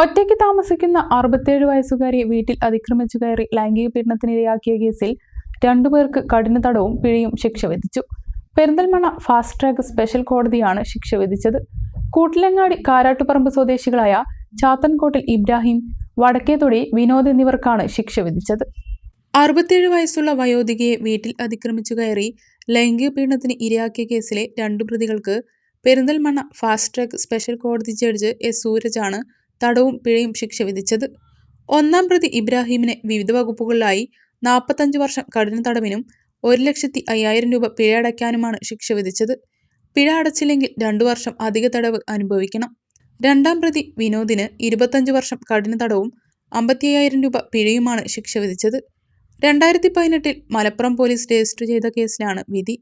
ഒറ്റയ്ക്ക് താമസിക്കുന്ന അറുപത്തേഴ് വയസ്സുകാരിയെ വീട്ടിൽ അതിക്രമിച്ചു കയറി ലൈംഗിക പീഡനത്തിനിരയാക്കിയ കേസിൽ രണ്ടുപേർക്ക് കഠിന തടവും പിഴയും ശിക്ഷ വിധിച്ചു. പെരിന്തൽമണ്ണ ഫാസ്റ്റ് ട്രാക്ക് സ്പെഷ്യൽ കോടതിയാണ് ശിക്ഷ വിധിച്ചത്. കൂട്ടിലങ്ങാടി കാരാട്ടുപറമ്പ് സ്വദേശികളായ ചാത്തൻകോട്ടിൽ ഇബ്രാഹിം വടക്കേതൊടി വിനോദ് എന്നിവർക്കാണ് ശിക്ഷ വിധിച്ചത്. അറുപത്തിയേഴ് വയസ്സുള്ള വയോധികയെ വീട്ടിൽ അതിക്രമിച്ചു കയറി ലൈംഗിക പീഡനത്തിന് ഇരയാക്കിയ കേസിലെ രണ്ടു പ്രതികൾക്ക് പെരിന്തൽമണ്ണ ഫാസ്റ്റ് ട്രാക്ക് സ്പെഷ്യൽ കോടതി ജഡ്ജ് എസ് സൂരജാണ് തടവും പിഴയും ശിക്ഷ വിധിച്ചത്. ഒന്നാം പ്രതി ഇബ്രാഹിമിനെ വിവിധ വകുപ്പുകളിലായി നാൽപ്പത്തഞ്ച് വർഷം കഠിന തടവിനും ഒരു ലക്ഷത്തി അയ്യായിരം രൂപ പിഴ അടയ്ക്കാനുമാണ് ശിക്ഷ വിധിച്ചത്. പിഴ അടച്ചില്ലെങ്കിൽ രണ്ടു വർഷം അധിക തടവ് അനുഭവിക്കണം. രണ്ടാം പ്രതി വിനോദിന് ഇരുപത്തഞ്ച് വർഷം കഠിന തടവും അമ്പത്തി അയ്യായിരം രൂപ പിഴയുമാണ് ശിക്ഷ വിധിച്ചത്. രണ്ടായിരത്തി പതിനെട്ടിൽ മലപ്പുറം പോലീസ് രജിസ്റ്റർ ചെയ്ത കേസിലാണ് വിധി.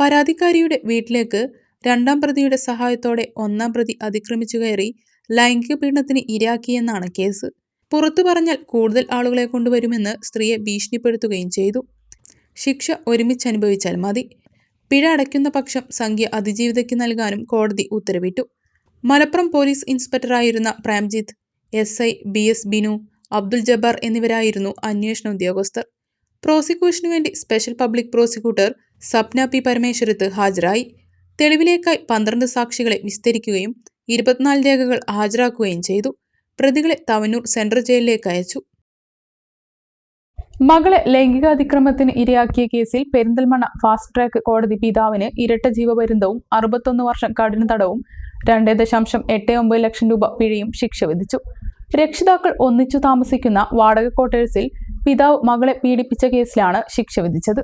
പരാതിക്കാരിയുടെ വീട്ടിലേക്ക് രണ്ടാം പ്രതിയുടെ സഹായത്തോടെ ഒന്നാം പ്രതി അതിക്രമിച്ചു കയറി ലൈംഗിക പീഡനത്തിന് ഇരയാക്കിയെന്നാണ് കേസ്. പുറത്തു പറഞ്ഞാൽ കൂടുതൽ ആളുകളെ കൊണ്ടുവരുമെന്ന് സ്ത്രീയെ ഭീഷണിപ്പെടുത്തുകയും ചെയ്തു. ശിക്ഷ ഒരുമിച്ച് അനുഭവിച്ചാൽ മതി. പിഴ അടയ്ക്കുന്ന പക്ഷം സംഖ്യ അതിജീവിതയ്ക്ക് നൽകാനും കോടതി ഉത്തരവിട്ടു. Malappuram police ഇൻസ്പെക്ടറായിരുന്ന Premjith S I B S Binu Abdul Jabbar എന്നിവരായിരുന്നു അന്വേഷണ ഉദ്യോഗസ്ഥർ. പ്രോസിക്യൂഷനു വേണ്ടി special public prosecutor Sapna P Parameswarath ഹാജരായി. തെളിവിലേക്കായി പന്ത്രണ്ട് സാക്ഷികളെ വിസ്തരിക്കുകയും ഇരുപത്തിനാല് രേഖകൾ ഹാജരാക്കുകയും ചെയ്തു. പ്രതികളെ തവനൂർ സെൻട്രൽ ജയിലിലേക്ക് അയച്ചു. മകളെ ലൈംഗികാതിക്രമത്തിന് ഇരയാക്കിയ കേസിൽ പെരിന്തൽമണ്ണ ഫാസ്റ്റ് ട്രാക്ക് കോടതി പിതാവിന് ഇരട്ട ജീവപര്യന്തവും അറുപത്തൊന്ന് വർഷം കഠിന തടവും രണ്ട് ദശാംശം എട്ട് ഒമ്പത് ലക്ഷം രൂപ പിഴയും ശിക്ഷ വിധിച്ചു. രക്ഷിതാക്കൾ ഒന്നിച്ചു താമസിക്കുന്ന വാടക ക്വാർട്ടേഴ്സിൽ പിതാവ് മകളെ പീഡിപ്പിച്ച കേസിലാണ് ശിക്ഷ വിധിച്ചത്.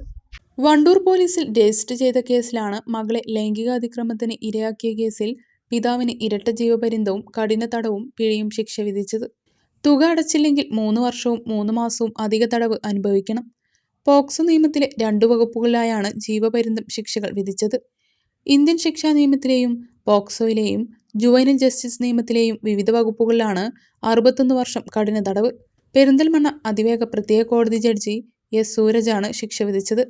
വണ്ടൂർ പോലീസിൽ രജിസ്റ്റർ ചെയ്ത കേസിലാണ് മകളെ ലൈംഗികാതിക്രമത്തിന് ഇരയാക്കിയ കേസിൽ പിതാവിന് ഇരട്ട ജീവപര്യന്തവും കഠിന തടവും പിഴയും ശിക്ഷ വിധിച്ചത്. തുക അടച്ചില്ലെങ്കിൽ മൂന്ന് വർഷവും മൂന്ന് മാസവും അധിക തടവ് അനുഭവിക്കണം. പോക്സോ നിയമത്തിലെ രണ്ടു വകുപ്പുകളിലായാണ് ജീവപര്യന്തം ശിക്ഷകൾ വിധിച്ചത്. ഇന്ത്യൻ ശിക്ഷാ നിയമത്തിലെയും പോക്സോയിലെയും ജുവൈനൽ ജസ്റ്റിസ് നിയമത്തിലെയും വിവിധ വകുപ്പുകളിലാണ് അറുപത്തൊന്ന് വർഷം കഠിന തടവ്. പെരിന്തൽമണ്ണ അതിവേഗ പ്രത്യേക കോടതി ജഡ്ജി എസ് സൂരജാണ് ശിക്ഷ വിധിച്ചത്.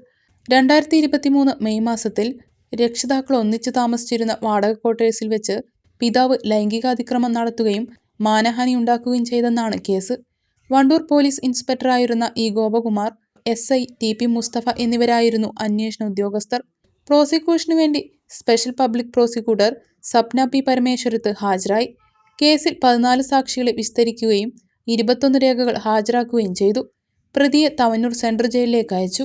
രണ്ടായിരത്തി ഇരുപത്തിമൂന്ന് മെയ് മാസത്തിൽ രക്ഷിതാക്കൾ ഒന്നിച്ചു താമസിച്ചിരുന്ന വാടക ക്വാർട്ടേഴ്സിൽ വെച്ച് പിതാവ് ലൈംഗികാതിക്രമം നടത്തുകയും മാനഹാനി ഉണ്ടാക്കുകയും ചെയ്തെന്നാണ് case. Wandoor police ഇൻസ്പെക്ടറായിരുന്ന E Gopakumar S I T P Mustafa എന്നിവരായിരുന്നു അന്വേഷണ ഉദ്യോഗസ്ഥർ. പ്രോസിക്യൂഷനു വേണ്ടി special public prosecutor Sapna P Parameswarath ഹാജരായി. കേസിൽ പതിനാല് സാക്ഷികളെ വിസ്തരിക്കുകയും ഇരുപത്തൊന്ന് രേഖകൾ ഹാജരാക്കുകയും ചെയ്തു. പ്രതിയെ തവന്നൂർ സെൻട്രൽ ജയിലിലേക്ക് അയച്ചു.